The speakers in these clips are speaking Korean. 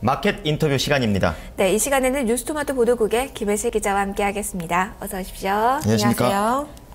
마켓 인터뷰 시간입니다. 네, 이 시간에는 뉴스토마토 보도국의 김혜슬 기자와 함께하겠습니다. 어서 오십시오. 안녕하십니까. 안녕하세요.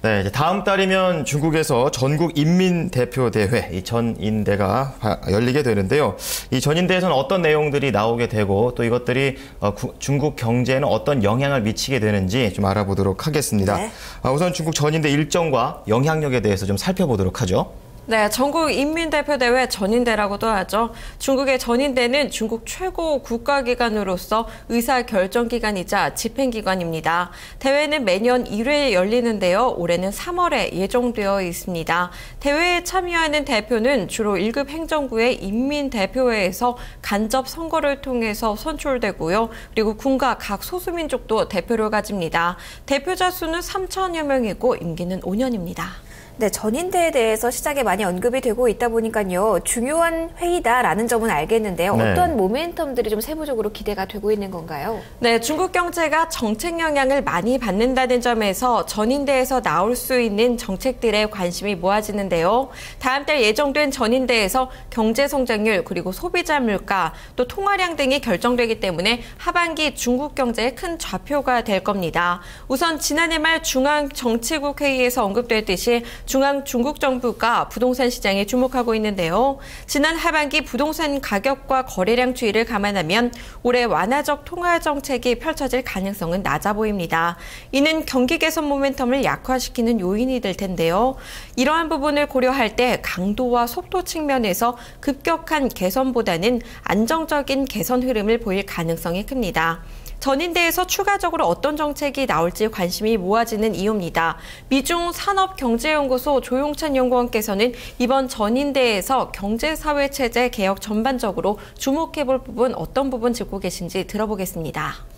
네, 다음 달이면 중국에서 전국 인민 대표 대회, 이 전인대가 열리게 되는데요. 이 전인대에서는 어떤 내용들이 나오게 되고 또 이것들이 어, 구, 중국 경제에는 어떤 영향을 미치게 되는지 좀 알아보도록 하겠습니다. 네. 아, 우선 중국 전인대 일정과 영향력에 대해서 좀 살펴보도록 하죠. 네, 전국 인민대표대회 전인대라고도 하죠. 중국의 전인대는 중국 최고 국가기관으로서 의사결정기관이자 집행기관입니다. 대회는 매년 1회 열리는데요. 올해는 3월에 예정되어 있습니다. 대회에 참여하는 대표는 주로 1급 행정부의 인민대표회에서 간접 선거를 통해서 선출되고요. 그리고 군과 각 소수민족도 대표를 가집니다. 대표자 수는 3천여 명이고 임기는 5년입니다. 네, 전인대에 대해서 시작에 많이 언급이 되고 있다 보니까요. 중요한 회의다라는 점은 알겠는데요. 네. 어떤 모멘텀들이 좀 세부적으로 기대가 되고 있는 건가요? 네, 중국 경제가 정책 영향을 많이 받는다는 점에서 전인대에서 나올 수 있는 정책들에 관심이 모아지는데요. 다음 달 예정된 전인대에서 경제 성장률 그리고 소비자 물가 또 통화량 등이 결정되기 때문에 하반기 중국 경제에 큰 좌표가 될 겁니다. 우선 지난해 말 중앙 정치국 회의에서 언급됐듯이 중앙 중국 정부가 부동산 시장에 주목하고 있는데요. 지난 하반기 부동산 가격과 거래량 추이를 감안하면 올해 완화적 통화 정책이 펼쳐질 가능성은 낮아 보입니다. 이는 경기 개선 모멘텀을 약화시키는 요인이 될 텐데요. 이러한 부분을 고려할 때 강도와 속도 측면에서 급격한 개선보다는 안정적인 개선 흐름을 보일 가능성이 큽니다. 전인대에서 추가적으로 어떤 정책이 나올지 관심이 모아지는 이유입니다. 미중 산업경제연구소 조용찬 연구원께서는 이번 전인대에서 경제사회체제 개혁 전반적으로 주목해볼 부분 어떤 부분 짚고 계신지 들어보겠습니다.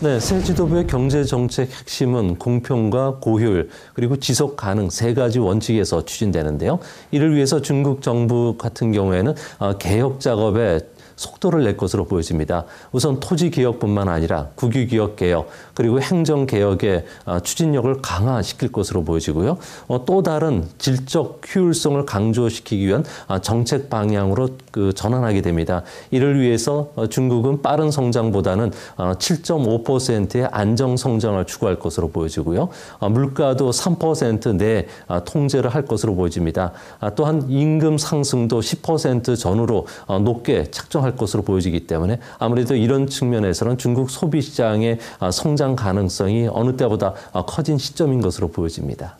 네, 새 지도부의 경제 정책 핵심은 공평과 고효율 그리고 지속 가능 세 가지 원칙에서 추진되는데요. 이를 위해서 중국 정부 같은 경우에는 어, 개혁 작업에 속도를 낼 것으로 보여집니다. 우선 토지 개혁뿐만 아니라 국유 기업 개혁 그리고 행정 개혁의 어, 추진력을 강화시킬 것으로 보여지고요. 어, 또 다른 질적 효율성을 강조시키기 위한 어, 정책 방향으로 그 전환하게 됩니다. 이를 위해서 중국은 빠른 성장보다는 7.5%의 안정 성장을 추구할 것으로 보여지고요. 물가도 3%내 통제를 할 것으로 보여집니다. 또한 임금 상승도 10% 전후로 높게 책정할 할 것으로 보여지기 때문에 아무래도 이런 측면에서는 중국 소비 시장의 아, 성장 가능성이 어느 때보다 아, 커진 시점인 것으로 보여집니다.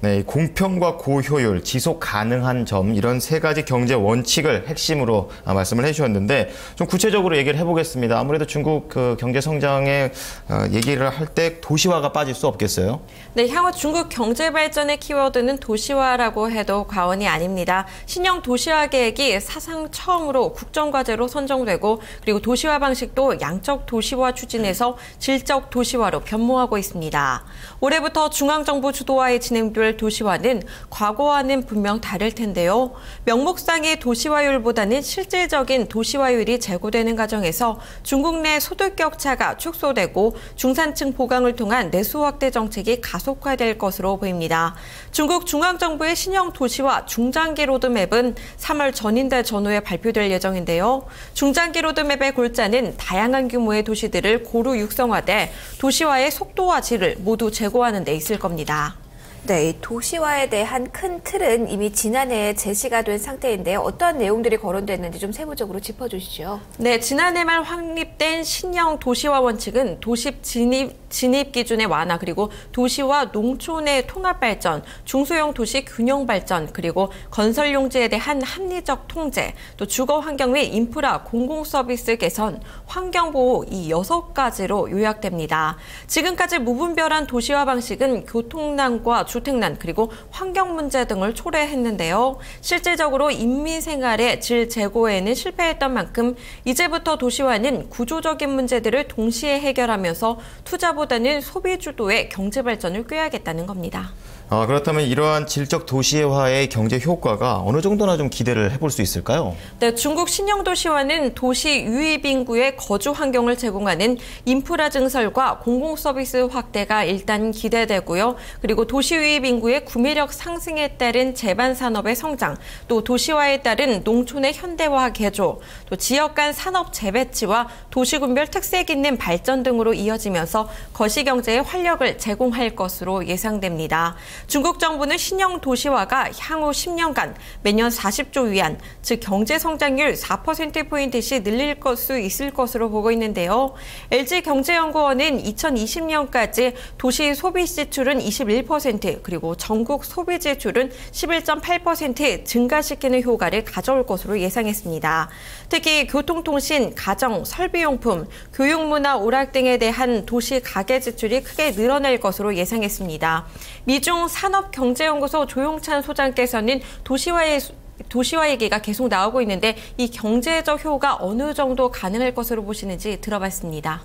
네, 공평과 고효율, 지속 가능한 점 이런 세 가지 경제 원칙을 핵심으로 아, 말씀을 해주셨는데 좀 구체적으로 얘기를 해보겠습니다. 아무래도 중국 그 경제 성장의 어, 얘기를 할 때 도시화가 빠질 수 없겠어요? 네, 향후 중국 경제 발전의 키워드는 도시화라고 해도 과언이 아닙니다. 신형 도시화 계획이 사상 처음으로 국정 과제로 선정되고 그리고 도시화 방식도 양적 도시화 추진에서 질적 도시화로 변모하고 있습니다. 올해부터 중앙 정부 주도하에 진행될 계획 도시화는 과거와는 분명 다를 텐데요. 명목상의 도시화율보다는 실질적인 도시화율이 제고되는 과정에서 중국 내 소득 격차가 축소되고 중산층 보강을 통한 내수 확대 정책이 가속화될 것으로 보입니다. 중국 중앙정부의 신형 도시화 중장기 로드맵은 3월 전인대 전후에 발표될 예정인데요. 중장기 로드맵의 골자는 다양한 규모의 도시들을 고루 육성화돼 도시화의 속도와 질을 모두 제고하는 데 있을 겁니다. 네, 도시화에 대한 큰 틀은 이미 지난해에 제시가 된 상태인데요. 어떠한 내용들이 거론됐는지 좀 세부적으로 짚어주시죠. 네, 지난해 말 확립된 신형 도시화 원칙은 도시 진입 진입 기준의 완화 그리고 도시와 농촌의 통합 발전, 중소형 도시 균형 발전 그리고 건설 용지에 대한 합리적 통제, 또 주거 환경 및 인프라 공공 서비스 개선, 환경 보호 이 여섯 가지로 요약됩니다. 지금까지 무분별한 도시화 방식은 교통난과 주 택난 그리고 환경 문제 등을 초래했는데요. 실질적으로 인민 생활의 질 제고에는 실패했던 만큼 이제부터 도시화는 구조적인 문제들을 동시에 해결하면서 투자 투자보다는 소비 주도의 경제 발전을 꾀하겠다는 겁니다. 아, 그렇다면 이러한 질적 도시화의 경제 효과가 어느 정도나 좀 기대를 해볼 수 있을까요? 네, 중국 신형 도시화는 도시 유입 인구의 거주 환경을 제공하는 인프라 증설과 공공 서비스 확대가 일단 기대되고요. 그리고 도시 유입 인구의 구매력 상승에 따른 재반 산업의 성장, 또 도시화에 따른 농촌의 현대화 개조, 또 지역 간 산업 재배치와 도시군별 특색 있는 발전 등으로 이어지면서 거시 경제의 활력을 제공할 것으로 예상됩니다. 중국 정부는 신형 도시화가 향후 10년간 매년 40조 위안, 즉 경제 성장률 4%포인트씩 늘릴 수 있을 것으로 보고 있는데요. LG경제연구원은 2020년까지 도시 소비 지출은 21% 그리고 전국 소비 지출은 11.8% 증가시키는 효과를 가져올 것으로 예상했습니다. 특히 교통통신, 가정, 설비용품, 교육문화 오락 등에 대한 도시 가계 지출이 크게 늘어날 것으로 예상했습니다. 미중 산업경제연구소 조용찬 소장께서는 도시화의 도시화 얘기가 계속 나오고 있는데 이 경제적 효과 어느 정도 가능할 것으로 보시는지 들어봤습니다.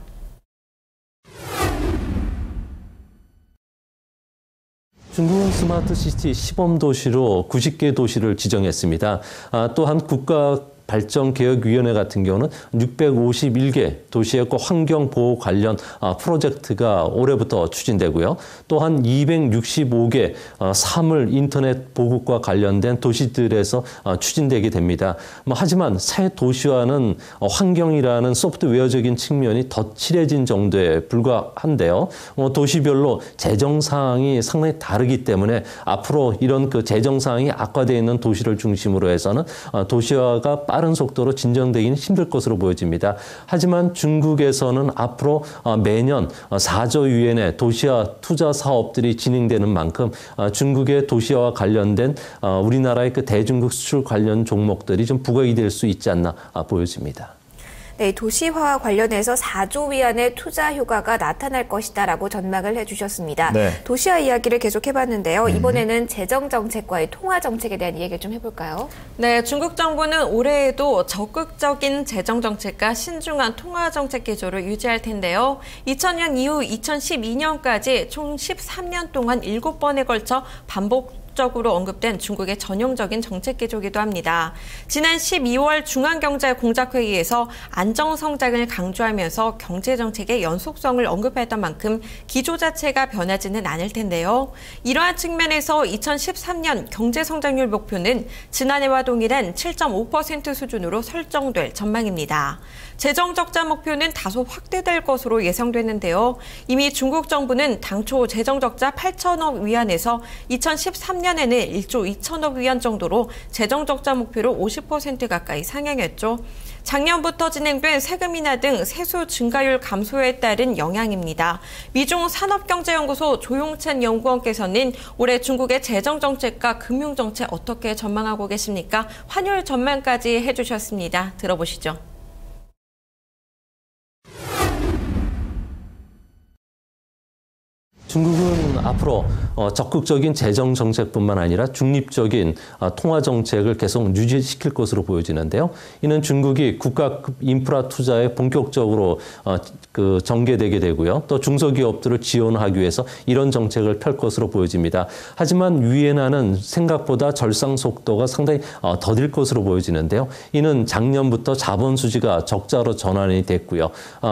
중국은 스마트 시티 시범 도시로 90개 도시를 지정했습니다. 아, 또한 국가 발전개혁위원회 같은 경우는 651개 도시에코 환경보호 관련 아, 프로젝트가 올해부터 추진되고요. 또한 265개 어, 사물 인터넷 보급과 관련된 도시들에서 어, 추진되게 됩니다. 뭐 하지만 새 도시화는 어, 환경이라는 소프트웨어적인 측면이 더 칠해진 정도에 불과한데요. 도시별로 재정 사항이 상당히 다르기 때문에 앞으로 이런 그 재정 사항이 악화되어 있는 도시를 중심으로 해서는 도시화가 빠른 빠른 속도로 진정되기는 힘들 것으로 보여집니다. 하지만 중국에서는 앞으로 어, 매년 4조 어, 유엔의 도시화 투자 사업들이 진행되는 만큼 어, 중국의 도시화와 관련된 우리나라의 그 대중국 수출 관련 종목들이 좀 부각이 될 수 있지 않나 보여집니다. 네, 도시화 관련해서 4조 위안의 투자 효과가 나타날 것이다라고 전망을 해주셨습니다. 네. 도시화 이야기를 계속 해봤는데요. 음. 이번에는 재정 정책과의 통화 정책에 대한 이야기를 좀 해볼까요? 네, 중국 정부는 올해에도 적극적인 재정 정책과 신중한 통화 정책 기조를 유지할 텐데요. 2000년 이후 2012년까지 총 13년 동안 7번에 걸쳐 반복 적으로 언급된 중국의 전형적인 정책 기조기도 합니다. 지난 12월 중앙경제공작회의에서 안정성장을 강조하면서 경제정책의 연속성을 언급했던 만큼 기조 자체가 변하지는 않을 텐데요. 이러한 측면에서 2013년 경제성장률 목표는 지난해와 동일한 7.5% 수준으로 설정될 전망입니다. 재정 적자 목표는 다소 확대될 것으로 예상됐는데요. 이미 중국 정부는 당초 재정 적자 8천억 위안에서 2013년에는 1조 2천억 위안 정도로 재정 적자 목표를 50% 가까이 상향했죠. 작년부터 진행된 세금 인하 등 세수 증가율 감소에 따른 영향입니다. 미중 산업경제연구소 조용찬 연구원께서는 올해 중국의 재정정책과 금융정책 어떻게 전망하고 계십니까? 환율 전망까지 해주셨습니다. 들어보시죠. 중국은 앞으로 어, 적극적인 재정 정책뿐만 아니라 중립적인 어, 통화 정책을 계속 유지시킬 것으로 보여지는데요. 이는 중국이 국가급 인프라 투자에 본격적으로 어, 그 전개되게 되고요. 또 중소기업들을 지원하기 위해서 이런 정책을 펼 것으로 보여집니다. 하지만 위엔화는 생각보다 절상 속도가 상당히 더딜 것으로 보여지는데요. 이는 작년부터 자본 수지가 적자로 전환이 됐고요.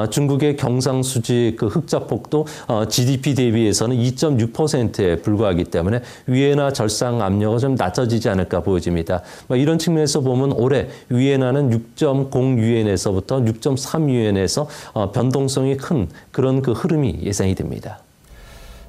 중국의 경상 수지 그 흑자폭도 GDP 대비 대 비해서는 2.6%에 불과하기 때문에 위에나 절상 압력은 좀 낮아지지 않을까 보여집니다. 뭐 이런 측면에서 보면 올해 위에나는 6.0 유엔에서부터 6.3 유엔에서 어, 변동성이 큰 그런 그 흐름이 예상이 됩니다.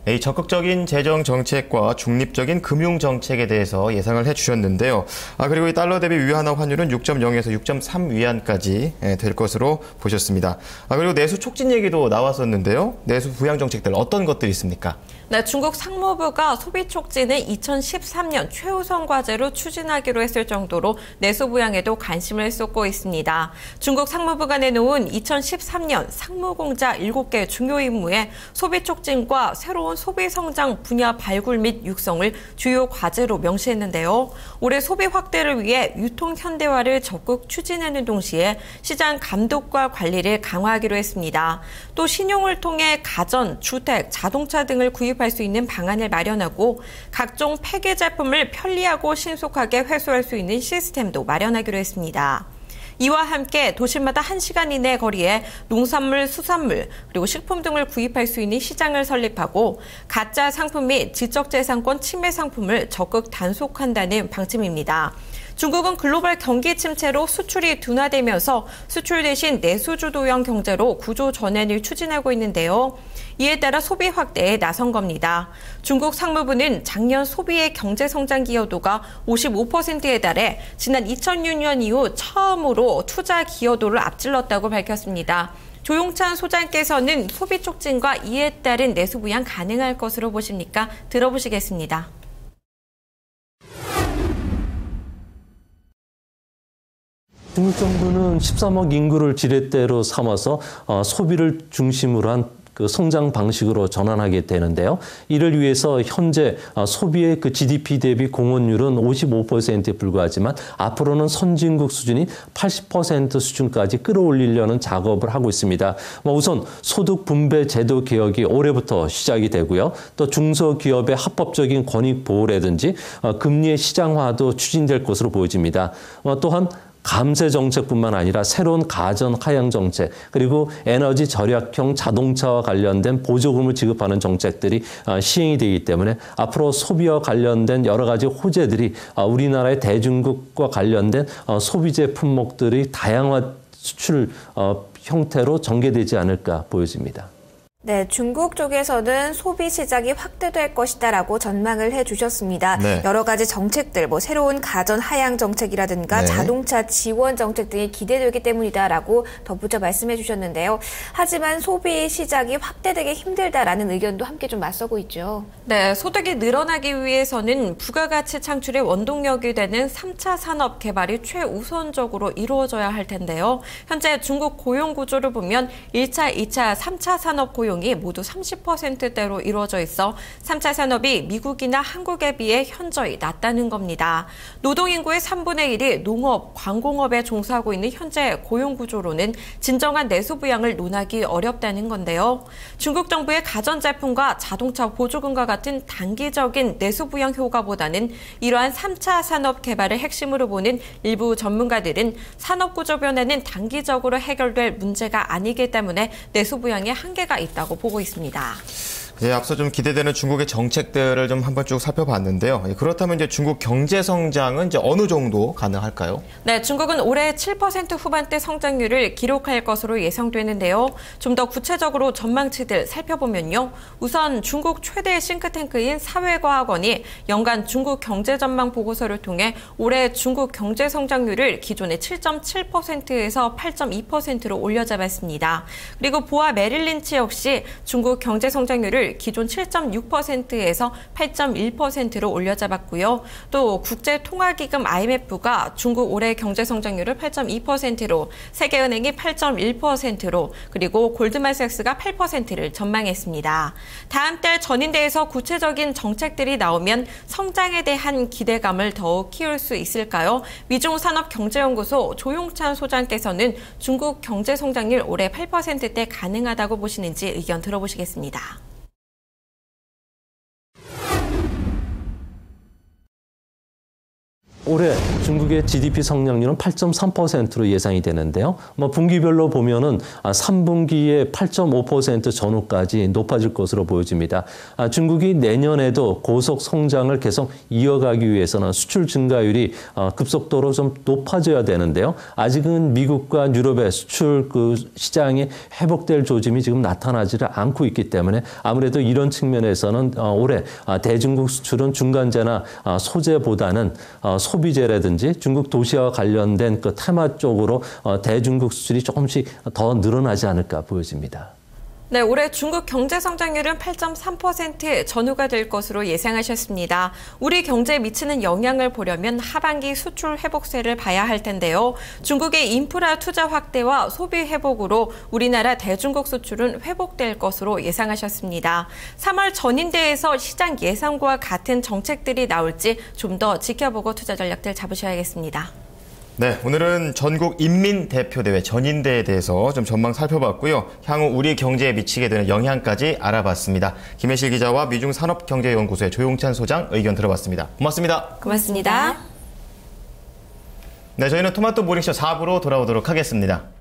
이 적극적인 재정 정책과 중립적인 금융 정책에 대해서 예상을 해주셨는데요. 아 그리고 이 달러 대비 위안화 환율은 6.0에서 6.3 위안까지 예, 될 것으로 보셨습니다. 아 그리고 내수 촉진 얘기도 나왔었는데요. 내수 부양 정책들 어떤 것들이 있습니까? 네, 중국 상무부가 소비 촉진을 2013년 최우선 과제로 추진하기로 했을 정도로 내수 부양에도 관심을 쏟고 있습니다. 중국 상무부가 내놓은 2013년 상무공자 7개 중요 임무에 소비 촉진과 새로운 소비 성장 분야 발굴 및 육성을 주요 과제로 명시했는데요. 올해 소비 확대를 위해 유통 현대화를 적극 추진하는 동시에 시장 감독과 관리를 강화하기로 했습니다. 또 신용을 통해 가전, 주택, 자동차 등을 구입 수입할 수 있는 방안을 마련하고 각종 폐기 제품을 편리하고 신속하게 회수할 수 있는 시스템도 마련하기로 했습니다. 이와 함께 도심마다 1시간 이내 거리에 농산물, 수산물, 그리고 식품 등을 구입할 수 있는 시장을 설립하고 가짜 상품 및 지적재산권 침해 상품을 적극 단속한다는 방침입니다. 중국은 글로벌 경기 침체로 수출이 둔화되면서 수출 대신 내수주도형 경제로 구조 전환을 추진하고 있는데요. 이에 따라 소비 확대에 나선 겁니다. 중국 상무부는 작년 소비의 경제 성장 기여도가 55%에 달해 지난 2006년 이후 처음으로 투자 기여도를 앞질렀다고 밝혔습니다. 조용찬 소장께서는 소비 촉진과 이에 따른 내수 부양 가능할 것으로 보십니까? 들어보시겠습니다. 중국 정부는 13억 인구를 지렛대로 삼아서 어, 소비를 중심으로 한 그 성장 방식으로 전환하게 되는데요. 이를 위해서 현재 어, 소비의 그 GDP 대비 공헌율은 55%에 불과하지만 앞으로는 선진국 수준이 80% 수준까지 끌어올리려는 작업을 하고 있습니다. 뭐 우선 소득 분배 제도 개혁이 올해부터 시작이 되고요. 또 중소기업의 합법적인 권익 보호라든지 어, 금리의 시장화도 추진될 것으로 보여집니다. 또한 감세 정책뿐만 아니라 새로운 가전 하향 정책 그리고 에너지 절약형 자동차와 관련된 보조금을 지급하는 정책들이 어, 시행이 되기 때문에 앞으로 소비와 관련된 여러 가지 호재들이 어, 우리나라의 대중국과 관련된 어, 소비재 품목들이 다양한 수출 형태로 전개되지 않을까 보여집니다. 네, 중국 쪽에서는 소비 시장이 확대될 것이다라고 전망을 해주셨습니다. 네. 여러 가지 정책들, 뭐 새로운 가전 하향 정책이라든가 네. 자동차 지원 정책 등이 기대되기 때문이다라고 덧붙여 말씀해주셨는데요. 하지만 소비 시장이 확대되기 힘들다라는 의견도 함께 좀 맞서고 있죠. 네, 소득이 늘어나기 위해서는 부가가치 창출의 원동력이 되는 3차 산업 개발이 최우선적으로 이루어져야 할 텐데요. 현재 중국 고용 구조를 보면 1차, 2차, 3차 산업 고용 고용이 모두 30%대로 이루어져 있어 3차 산업이 미국이나 한국에 비해 현저히 낮다는 겁니다. 노동 인구의 3분의 1이 농업, 관공업에 종사하고 있는 현재 고용 구조로는 진정한 내수 부양을 논하기 어렵다는 건데요. 중국 정부의 가전제품과 자동차 보조금과 같은 단기적인 내수 부양 효과보다는 이러한 3차 산업 개발을 핵심으로 보는 일부 전문가들은 산업 구조 변화는 단기적으로 해결될 문제가 아니기 때문에 내수 부양에 한계가 있다. 있다고 보고 있습니다. 네, 앞서 좀 기대되는 중국의 정책들을 좀 한번 쭉 살펴봤는데요. 예, 그렇다면 이제 중국 경제 성장은 이제 어느 정도 가능할까요? 네, 중국은 올해 7% 후반대 성장률을 기록할 것으로 예상되는데요. 좀 더 구체적으로 전망치들 살펴보면요. 우선 중국 최대 싱크탱크인 사회과학원이 연간 중국 경제 전망 보고서를 통해 올해 중국 경제 성장률을 기존의 7.7%에서 8.2%로 올려잡았습니다. 그리고 보아 메릴린치 역시 중국 경제 성장률을 기존 7.6%에서 8.1%로 올려잡았고요. 또 국제통화기금 IMF가 중국 올해 경제 성장률을 8.2%로 세계은행이 8.1%로 그리고 골드만삭스가 8%를 전망했습니다. 다음 달 전인대에서 구체적인 정책들이 나오면 성장에 대한 기대감을 더욱 키울 수 있을까요? 미중산업경제연구소 조용찬 소장께서는 중국 경제 성장률 올해 8%대 가능하다고 보시는지 의견 들어보시겠습니다. 올해 중국의 GDP 성장률은 8.3%로 예상이 되는데요. 뭐 분기별로 보면은 3분기에 아, 8.5% 전후까지 높아질 것으로 보여집니다. 아, 중국이 내년에도 고속 성장을 계속 이어가기 위해서는 수출 증가율이 어, 급속도로 좀 높아져야 되는데요. 아직은 미국과 유럽의 수출 그 시장이 회복될 조짐이 지금 나타나지를 않고 있기 때문에 아무래도 이런 측면에서는 어, 올해 아, 대중국 수출은 중간재나 소재보다는 소비 재라든지 중국 도시와 관련된 그 테마 쪽으로 어, 대중국 수출이 조금씩 더 늘어나지 않을까 보여집니다. 네, 올해 중국 경제 성장률은 8.3% 전후가 될 것으로 예상하셨습니다. 우리 경제에 미치는 영향을 보려면 하반기 수출 회복세를 봐야 할 텐데요. 중국의 인프라 투자 확대와 소비 회복으로 우리나라 대중국 수출은 회복될 것으로 예상하셨습니다. 3월 전인 대에서 시장 예상과 같은 정책들이 나올지 좀 더 지켜보고 투자 전략들 잡으셔야겠습니다. 네, 오늘은 전국 인민대표대회 전인대에 대해서 좀 전망 살펴봤고요. 향후 우리 경제에 미치게 되는 영향까지 알아봤습니다. 김혜실 기자와 미중 산업경제연구소의 조용찬 소장 의견 들어봤습니다. 고맙습니다. 고맙습니다. 네, 저희는 토마토 모닝쇼 4부로 돌아오도록 하겠습니다.